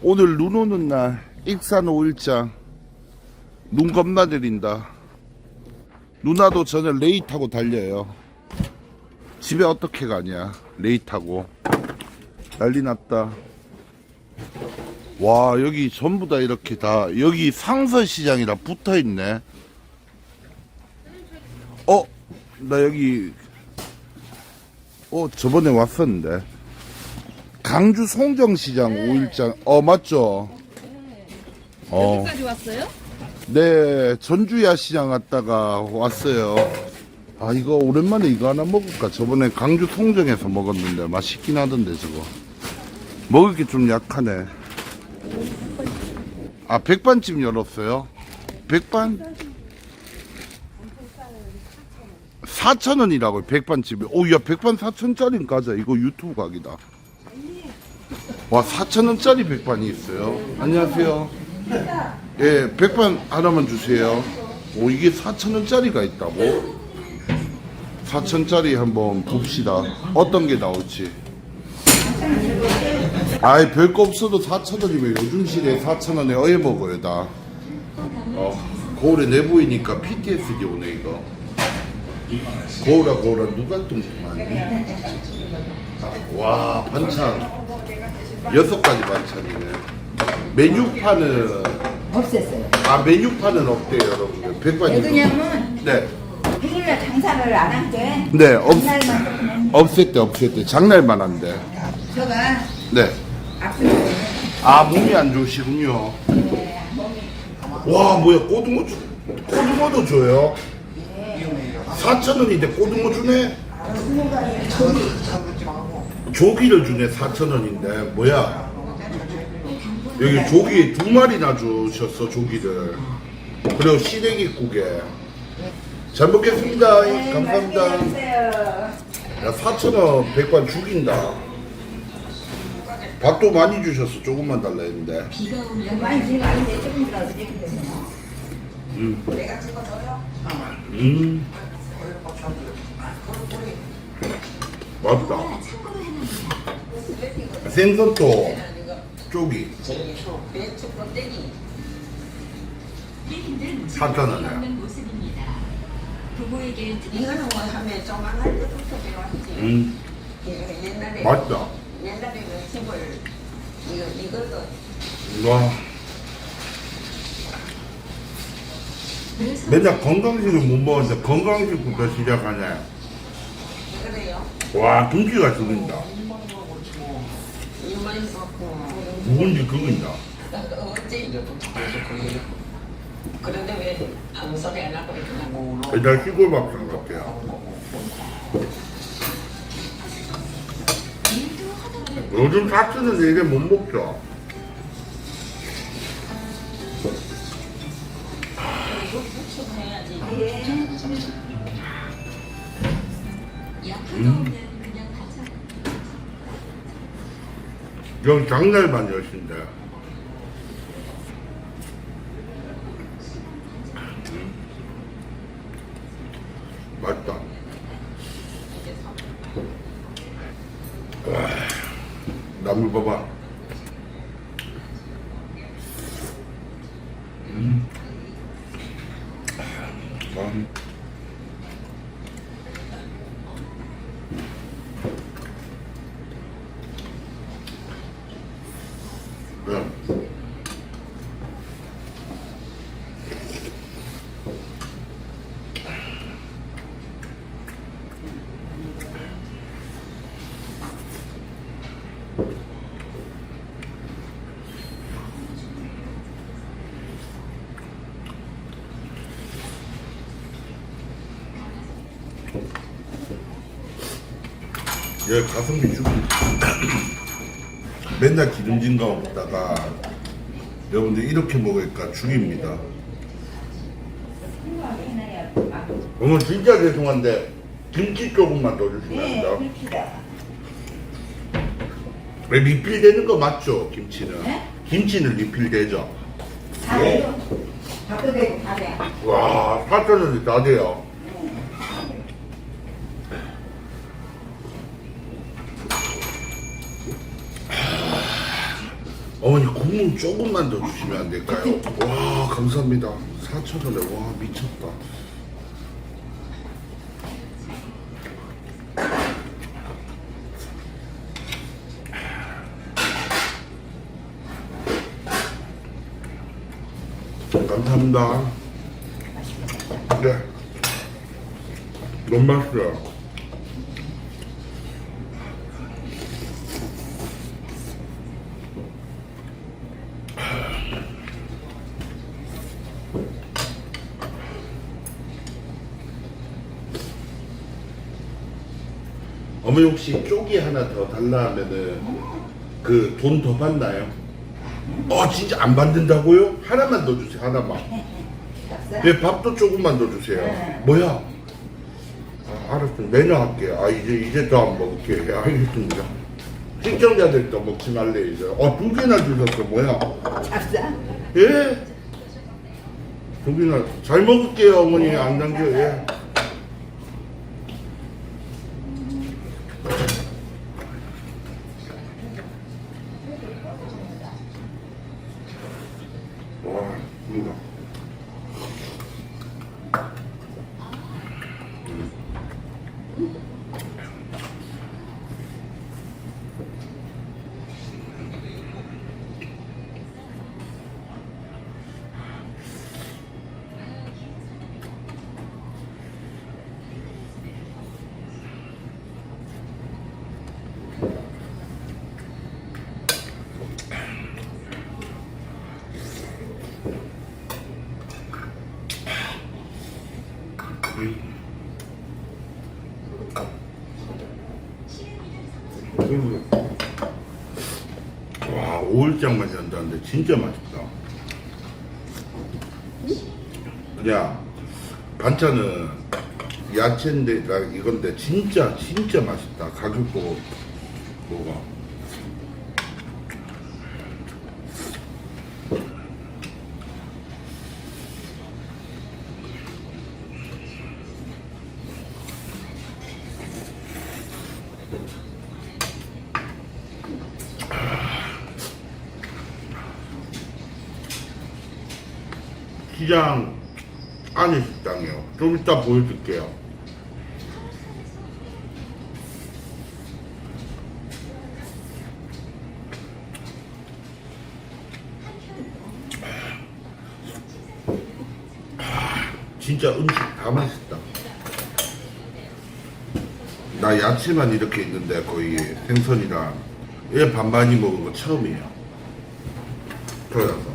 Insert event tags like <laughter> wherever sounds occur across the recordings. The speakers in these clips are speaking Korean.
오늘 눈 오는 날 익산 5일장 눈 겁나 내린다. 누나도 저는 레이 타고 달려요. 집에 어떻게 가냐? 레이 타고. 난리 났다. 와 여기 전부 다 이렇게 다 여기 상서시장이라 붙어있네. 어? 나 여기 어 저번에 왔었는데 강주 송정시장 5일장 어 맞죠 어. 여기까지 왔어요? 네, 전주야 시장 갔다가 왔어요. 아, 이거 오랜만에 이거 하나 먹을까? 저번에 강주 송정에서 먹었는데 맛있긴 하던데, 저거. 먹을 게 좀 약하네. 아, 백반집 열었어요? 백반? 4,000원이라고요, 백반집이. 오, 야, 백반 4,000짜리 가자. 이거 유튜브 각이다. 와, 4,000원짜리 백반이 있어요. 안녕하세요. 예, 백반 하나만 주세요. 오, 이게 4,000원짜리가 있다고? 4,000짜리 한번 봅시다. 어떤 게 나올지. 아이, 별거 없어도 4,000원이면 요즘 시대에 4,000원에 어에 먹어요, 다. 어, 거울에 내보이니까 PTSD 오네, 이거. 거울아, 거울아, 누가 뚱뚱하니? 와, 반찬. 여섯 가지 반찬이네. 메뉴판은 없앴어요. 아 메뉴판은 없대요 여러분들. 백반이 왜 그러냐면 네, 그날 장사를 안 할게. 네 없, 장날만 조금 없앴대 없앴대. 장날만 한대. 저가 네아 앞으로 몸이 안 좋으시군요. 와 뭐야 고등어 주, 고등어도 줘요? 4천 원인데 고등어 주네 조기를 주네 4천원인데. 뭐야? 여기 조기 두 마리나 주셨어 조기를. 그리고 시래기국에. 잘 먹겠습니다. 감사합니다. 야 4천원 백반 죽인다. 밥도 많이 주셨어 조금만 달라 했는데. 많이 지금 아닌데 조금 들어서 이렇게 음. 맛있다 생선도 쪼기 4천원에 모습입니다. 부부에게 이거는 뭐 하면 조만할 때부터 배웠지. 음. 이거 옛날에 맛있다 집을 이거 와 맨날 건강식을 못 먹었는데 건강식부터 시작하네. 그래요. 와 김치가 죽인다 그런데 왜안 하고 이렇게 일단 시골 밥상 갈게요. 요즘 사치는 이게 못 먹죠 여기 장날만 여신데 맛있다. 와, 나물 봐봐 음. 음. 네. 얘 가성비 죽이 <clears throat> 맨날 기름진 거 먹다가 여러분들 이렇게 먹으니까 죽입니다 어머 진짜 죄송한데 김치 조금만 더 주시면 안 네. 왜 리필되는 거 맞죠 김치는? 네? 김치는 리필되죠? 돼. 와 4천원이 다 돼요 어머니 국물 조금만 더 주시면 안 될까요? 와 감사합니다. 4,000원에. 와 미쳤다. 감사합니다. 네. 너무 맛있어요 어머니 혹시 쪼기 하나 더 달라 하면은 그 돈 더 받나요? 어 진짜 안 받는다고요? 하나만 더 주세요 하나만. 네 밥도 조금만 더 주세요 네. 뭐야? 아, 알았어 내년 할게 아 이제 이제 더 안 먹을게 예, 알겠습니다 시청자들 또 먹지 말래 이제 어두 개나 주셨어 뭐야 값싸. 예? 두 개나 잘 먹을게요 어머니 안 남겨 예. 와, 이 와, 오일장만 연다는데 진짜 맛있다. 그냥 반찬은 야채인데 나 이건데 진짜 진짜 맛있다. 가격 보고 먹 시장 안에 식당이요. 좀 이따 보여줄게요. 진짜 음식 다 맛있다. 나 야채만 이렇게 있는데 거의 생선이랑 얘 반반이 먹은 거 처음이에요. 그래서.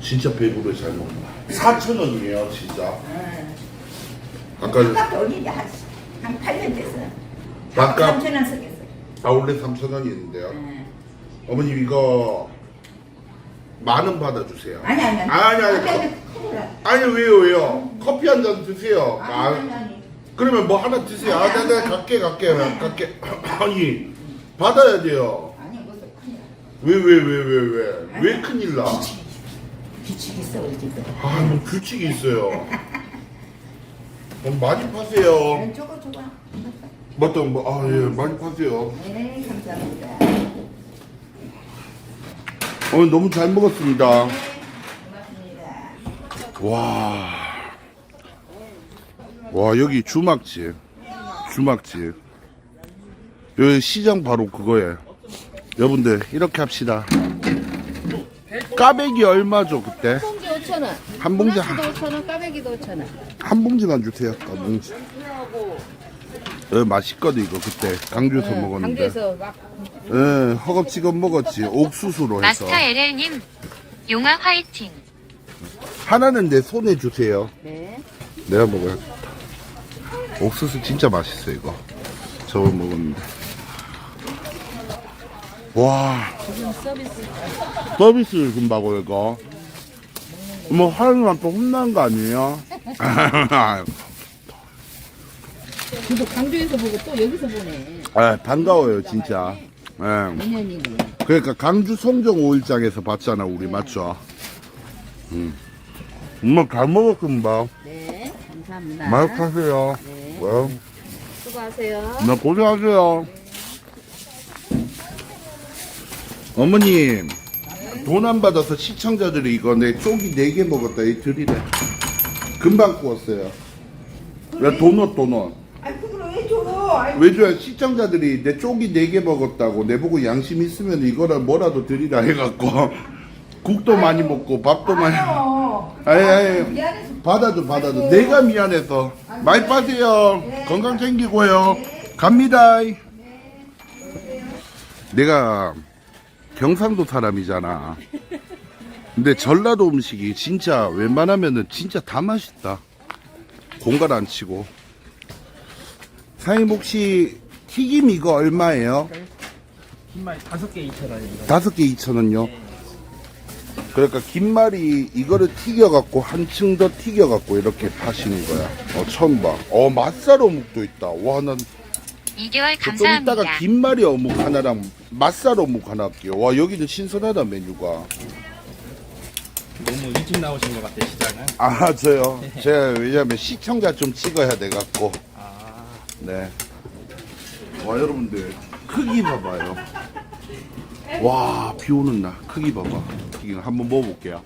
진짜 배부르게 잘 먹는다. 4천 원이에요, 진짜. 응. 아까 아까 올린 게한 한 8년 됐어. 아까 3천 원 쓰겠어. 아 원래 3천 원이었는데요. 응. 어머님 이거 만 원 받아주세요. 아니 아니 아니. 아니 아니. 아니 왜요 왜요? 커피 한 잔 드세요. 아, 아니 아니. 그러면 뭐 하나 드세요. 아, 내가 아니. 갈게 갈게 갈게. <clears throat> 아니 받아야 돼요. 왜 왜 왜 왜 왜 왜 큰일 나? 규칙 있어 우리 집도. 아, 뭐 규칙이 있어요. 그럼 많이 파세요. 네, 저거 저거. 맞다, 뭐, 아, 예, 많이 파세요. 네 감사합니다. 오늘 너무 잘 먹었습니다. 네 고맙습니다. 와. 와, 여기 주막집. 주막집. 여기 시장 바로 그거예요. 여러분들, 이렇게 합시다. 까베기 얼마죠, 그때? 통지 5천 원. 한 봉지 한, 도천원 까베기도 5천 원. 한 봉지만 주세요. 한 봉지. 어, 맛있거든 이거 그때 강주에서 먹었는데. 강주에서 막 예, 허겁지겁 먹었지. 옥수수로 해서. 마스터 LL님 용화 화이팅 하나는 내 손에 주세요. 네. 내가 먹어요. 옥수수 진짜 맛있어 이거. 저거 먹었는데. 와. 서비스 준다고 이거. 뭐 하루만 또 혼난 거 아니에요? <laughs> 근데 강주에서 보고 또 여기서 보네. 아, 반가워요 진짜. 예. 그러니까 강주 송정 5일장에서 봤잖아 우리 맞죠? 음. 엄마 잘 먹었습니다. 네. 감사합니다. 맛있하세요. 네. 와, 수고하세요. 나 고생하세요. 어머님. 돈 안 받아서 시청자들이 이거 내 쪽이 4개 먹었다 이 드리래. 금방 구웠어요. 야 도넛 도넛. 아 그걸 왜 줘? 아이, 왜 줘야 시청자들이 내 쪽이 4개 먹었다고 내보고 양심 있으면 이거라 뭐라도 드리라 해갖고 <laughs> 국도 많이 먹고 밥도 많이 어. 아니 아니 미안해서 받아도 받아도 내가 미안해서. 많이 빠세요. 건강 챙기고요. 갑니다. 내가 경상도 사람이잖아 근데 전라도 음식이 진짜 웬만하면은 진짜 다 맛있다 공갈 안 치고 사장님 혹시 튀김 이거 얼마예요? 김말 다섯 개 2천 원입니다. 다섯 개 2,000원요. 그러니까 김말이 이거를 튀겨갖고 한층 더 튀겨갖고 이렇게 파시는 거야. 어 처음 봐. 어 맛살 어묵도 있다. 와난좀 2개월 이따가 감사합니다 김말이 어묵 하나랑 맛살 어묵 하나 할게요. 와 여기는 신선하다 메뉴가. 너무 일찍 나오신 것 같아 시장은. 아 저요. <laughs> 제가 왜냐면 시청자 좀 찍어야 돼 갖고. 아 네. 와 여러분들 크기 봐봐요. 와 비 오는 날 크기 봐봐. 크기 한번 먹어볼게요.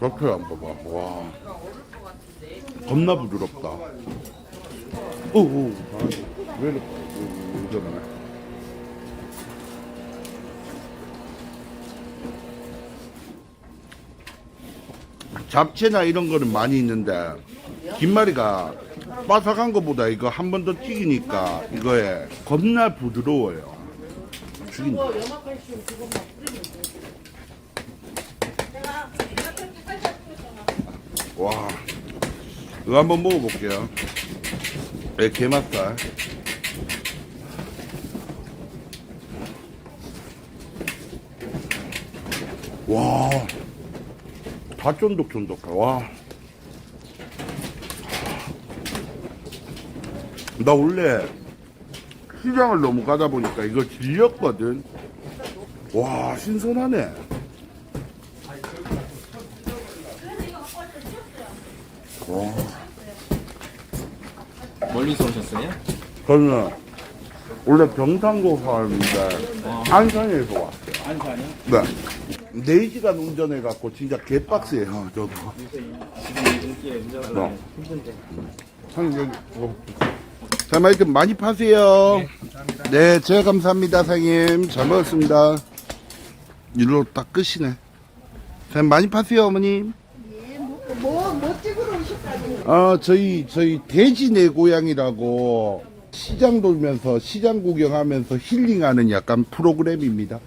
그렇게 안 봐봐. 와 겁나 부드럽다. 오오 왜 이렇게 왜 이러나? 잡채나 이런 거는 많이 있는데 김말이가 바삭한 것보다 이거 한 번 더 튀기니까 이거에 겁나 부드러워요. 죽인다. 와, 이거 한번 먹어볼게요. 네, 게맛살. 와. 다 쫀득쫀득해. 와. 나 원래 시장을 너무 가다 보니까 이거 질렸거든. 와, 신선하네. 와, 멀리서 오셨어요? 저는 원래 경상도 사람인데 안산에서 왔어요. 안산이요? 네. 4시간 운전해갖고 진짜 개빡세요, 저도. 지금 인기에 운전하는 어. 힘든데. 사장님 여기 뭐. 자, 하여튼 많이 파세요. 네, 제가 감사합니다, 사장님. 잘 먹었습니다. 일로 딱 끝이네. 사장님 많이 파세요, 어머님. 뭐, 뭐 찍으러 오실까지? 아, 저희, 저희 돼지 내 고향이라고 시장 돌면서 시장 구경하면서 힐링하는 약간 프로그램입니다.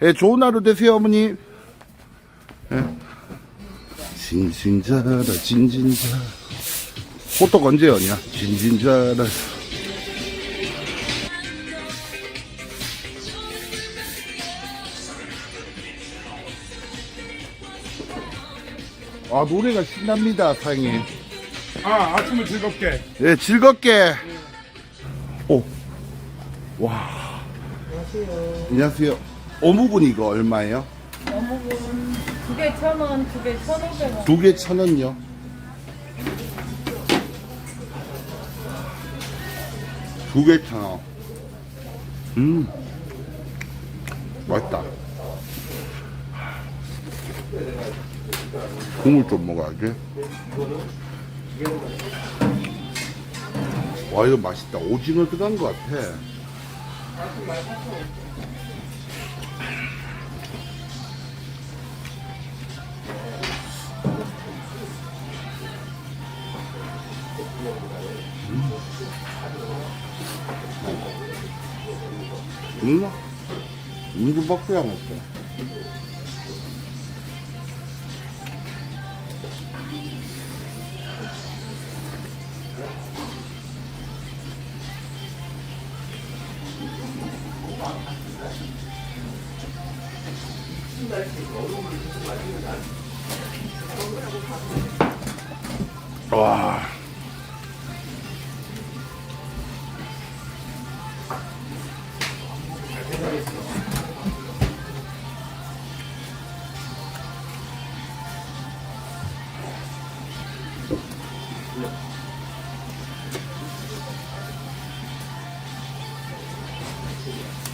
예, 좋은 하루 되세요, 어머님. 예. 진진자라, 진진자. 호떡 언제 여냐? 진진자라. 아, 노래가 신납니다, 사장님. 아, 아침을 즐겁게. 예, 즐겁게. 오. 와. 안녕하세요. 안녕하세요. 어묵은 이거 얼마예요? 두개 천 원, 두 개 천 오백 원. 두 개 천 원요. 두 개 천 원. 음. 맛있다. 국물 좀 먹어야지. 와 이거 맛있다 오징어 뜯은 것 같아 응? 음? 음? 음? 이거밖에 안 먹어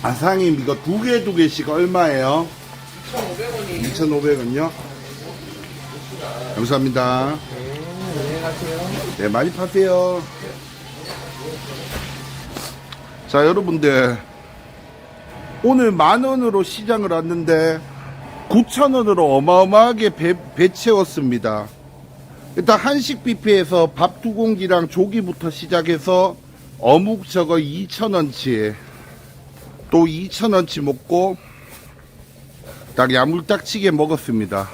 아상님 이거 두 개 두 개씩 얼마예요? 2,500원이요. 2,500원요? 감사합니다. 네, 많이 파세요. 자, 여러분들. 오늘 만 원으로 시장을 왔는데 9천 원으로 어마어마하게 배, 배 채웠습니다. 일단 한식 뷔페에서 밥 두 공기랑 조기부터 시작해서 어묵 저거 2천 원치 또 2천 원치 먹고 딱 야물딱지게 먹었습니다.